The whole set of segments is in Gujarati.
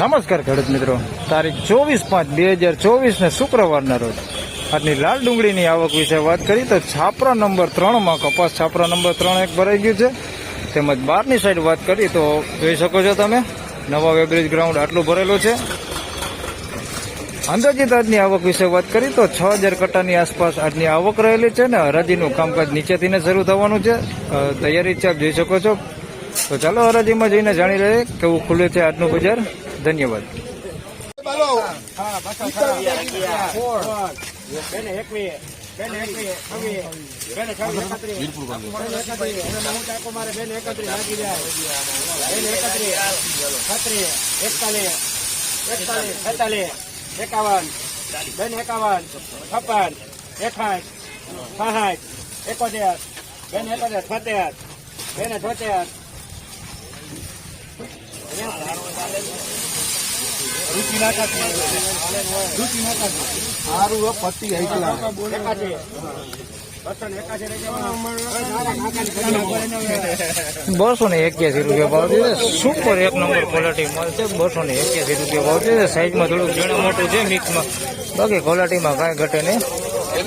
નમસ્કાર ખેડૂત મિત્રો. તારીખ ચોવીસ પાંચ બે હજાર ચોવીસ ને શુક્રવારના રોજ. આજની લાલ ડુંગળીની આવક વિશે વાત કરી તો છાપરા નંબર ત્રણમાં કપાસ છાપરા નંબર ત્રણ એક ભરાઈ ગયું છે. તેમજ બારની સાઈડ વાત કરી તો જોઈ શકો છો તમે. નવા વેબ્રિજ ગ્રાઉન્ડ આટલું ભરેલું છે. અંદાજિત આજની આવક વિશે વાત કરી તો છ હજાર કટ્ટાની આસપાસ આજની આવક રહેલી છે ને હરાજીનું કામકાજ નીચેથી શરૂ થવાનું છે. તૈયારી છે, આપ જોઈ શકો છો. તો ચાલો હરાજીમાં જઈને જાણી લઈએ કેવું ખુલે છે આજનું બજાર. ધન્યવાદ. એકતાલીસ. એકાવન બેન એકાવન છપ્પન એકાઠ સાઠ એકોતેર બેન એકોતેર છોતેર બેને છોતેર. એકાશી નાખા સારું પતિ રૂપિયા બસો ને એક્યાસી રૂપિયા ભાવ છે. સુપર એક નંબર ક્વોલિટી છે. બસો ને એક્યાસી રૂપિયા ભાવ છે. સાઈઝમાં થોડુંક ઝીણું મોટું છે મિક્સમાં બાકી ક્વોલિટીમાં કાંઈ ઘટે નહીં.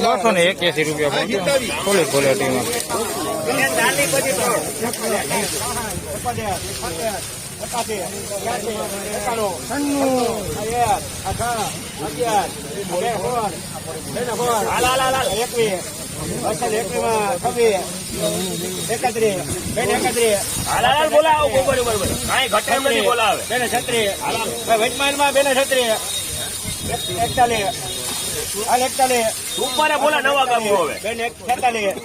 બસો ને એક્યાસી રૂપિયા ભાવ છે. થોડી ક્વોલિટીમાં એકવીસ બસો ને એકવીસમાં છવ્વીસ એકત્રીસ બે ને એકત્રીસ હાલ હાલ બોલાવો બરોબર બરોબર કાંઈ ઘટે નથી બોલાવે. બે ને છત્રીસ વેચમાઇલમાં બે છત્રીસ એકતાલીસ. હાલ એકતાલીસ. ઉપરે બોલા નવા ગામ હવે. બે ને છેતાલીસ.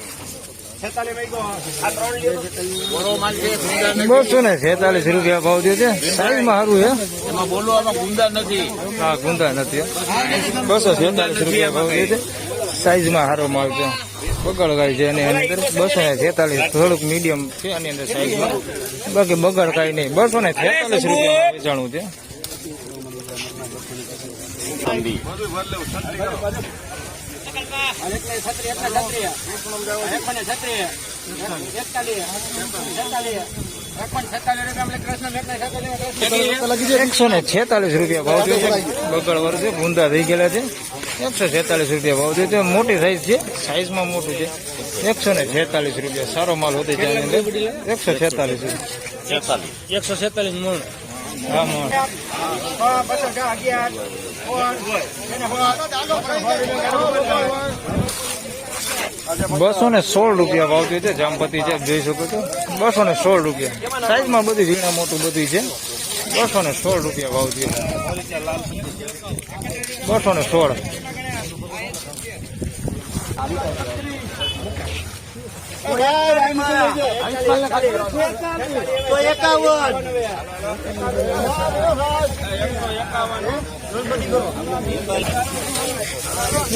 છેતાલીસ વૈગો આ ત્રણ લીધું બસો ને છેતાલીસ રૂપિયા ભાવ દે છે. સાઈઝમાં સારું છે. એમાં બોલવામાં ગુંદા નથી. હા ગુંદા નથી. બસો છેતાલીસ રૂપિયા ભાવ દે છે. સાઈઝમાં સારો માલ છે. બગડ ગાય છે અને એની અંદર બસો ને છેતાલીસ થોડુંક મીડિયમ છે આની અંદર સાઈઝમાં બાકી બગડ કાંઈ નહીં. બસો ને છેતાલીસ રૂપિયા વેચાણું છે. એકસો ને છેતાલીસ. રૂપિયા ભાવ બગડ વર્ષે ભૂંદા થઈ ગયેલા છે. એકસો છેતાલીસ રૂપિયા ભાવ દીધો મોટી સાઈઝ છે. સાઈઝમાં મોટું છે. એકસો ને છેતાલીસ રૂપિયા. સારો માલ હોતે જાય એકસો છેતાલીસ એકસો છેતાલીસ મણ. હા મણ. બસો ને સોળ રૂપિયા ભાવ થયો છે. જામપતિ છે. જોઈ શકો છો. બસો ને સોળ રૂપિયા. સાઈઝમાં બધું ઝીણા મોટું બધું છે. બસો ને સોળ રૂપિયા ભાવ થયો બસો ને સોળ.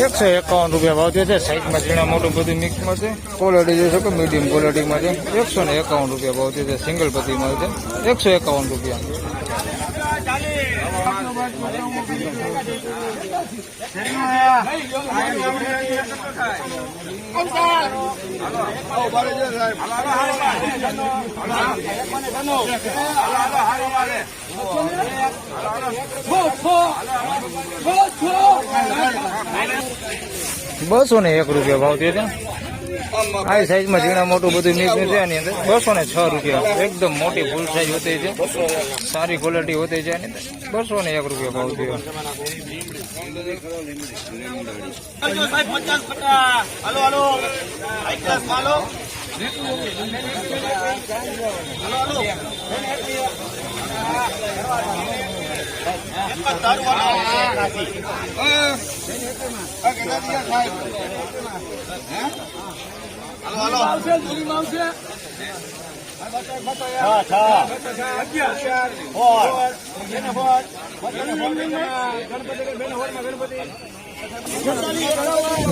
એકસો એકાવન રૂપિયા ભાવ થયો છે સાઈઝમાં ઝીણા મોટું બધું મિક્સમાં છે. ક્વોલિટી જોઈ શકો મીડિયમ ક્વોલિટીમાં છે. એકસો ને એકાવન રૂપિયા ભાવ છે સિંગલ પતિમાં છે. એકસો એકાવન રૂપિયા. બસો ને એક રૂપિયા ભાવ થયો છે આ સાઈઝમાં ઝીણા મોટું બધું મિક્સ છે આની અંદર. બસો ને છ રૂપિયા. એકદમ મોટી ફૂલ સાઈઝ હોતી છે. સારી ક્વોલિટી હોતી છે આની અંદર. બસો ને એક રૂપિયા ભાવ થયો. હાલો સાહેબ હાલો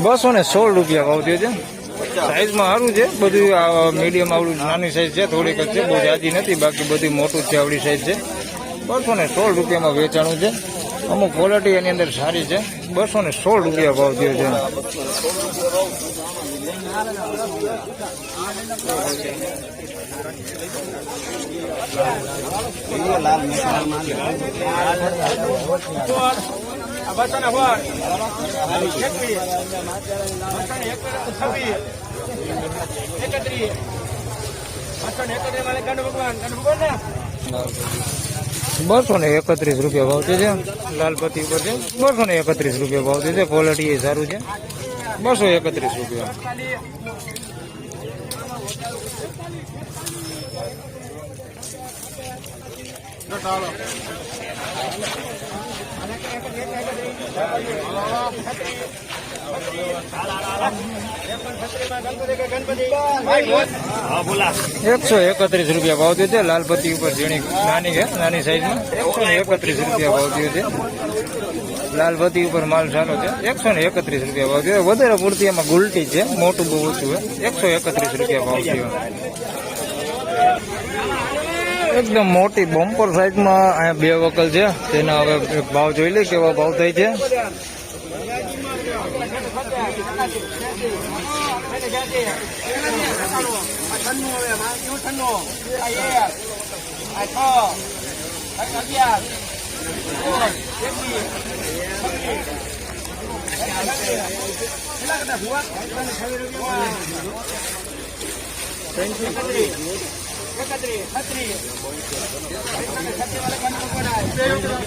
બસો ને સોળ રૂપિયા ભાવ થયો છે. સાઈઝમાં સારું છે. બધું મીડિયમ આવડું નાની સાઈઝ છે થોડીક જ છે. બહુ જાજી નથી બાકી બધી મોટું છે આવડી સાઈઝ છે. બસો ને સોળ રૂપિયામાં વેચાણું છે. અમુક ક્વોલિટી એની અંદર સારી છે બસો ને સોળ રૂપિયા ભાવ થયો છે ભગવાન ગણ ભગવાન ને બસો ને એકત્રીસ રૂપિયા ભાવ છે. લાલપતિ ઉપર છે. બસો ને એકત્રીસ રૂપિયા ભાવ છે. ક્વોલિટી એ સારું છે. બસો એકત્રીસ રૂપિયા. એકસો એકત્રીસ રૂપિયા ભાવ થયો છે. લાલપતિ ઉપર ઝીણી નાની છે, નાની સાઈઝમાં એકસો ને એકત્રીસ રૂપિયા ભાવ થયો છે. લાલપતિ ઉપર માલ સારો છે. એકસો ને એકત્રીસ રૂપિયા ભાવ થયો. વધારે પૂરતી એમાં ગુલટી છે. મોટું બહુ ઓછું છે. એકસો એકત્રીસ રૂપિયા ભાવ થયો. એકદમ મોટી બમ્પર સાઈડમાં અહીંયા બે વકલ છે. તેના હવે ભાવ જોઈ લે કેવા ભાવ થાય છે.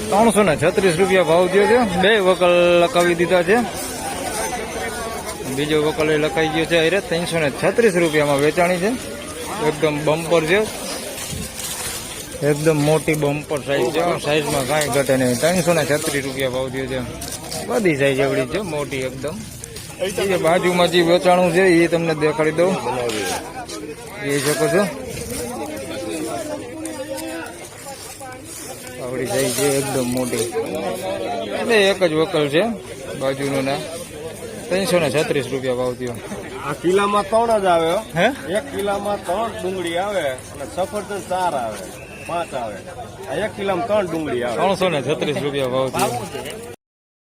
ત્રણસો ને છત્રીસ રૂપિયા ભાવ થયો છે. બે વકલ લખાવી દીધા છે. બીજો વકલ લખાઈ ગયો છે અરે, ત્રણસો ને છત્રીસ રૂપિયામાં વેચાણી છે. એકદમ બમ્પર છે. એકદમ મોટી બમ્પર સાઈઝ છે. સાઈઝમાં કાંઈ ઘટે નહીં. ત્રણસો ને છત્રીસ રૂપિયા ભાવ થયો છે. બધી સાઈઝ એવડી છે, મોટી એકદમ. એ બાજુમાં જે વેચાણું છે એ તમને દેખાડી દઉં. એ શકો છો આવડી સાઈઝ છે, એકદમ મોટી. એટલે એક જ વકલ છે, બાજુનું ના. ત્રણસો ને છત્રીસ રૂપિયા ભાવ થયો. આ કિલ્લામાં ત્રણ જ આવે હે. એક કિલ્લામાં ત્રણ ડુંગળી આવે અને સફરજન ચાર આવે પાંચ આવે. આ એક કિલ્લામાં ત્રણ ડુંગળી આવે. ત્રણસો ને છત્રીસ રૂપિયા ભાવ થયો.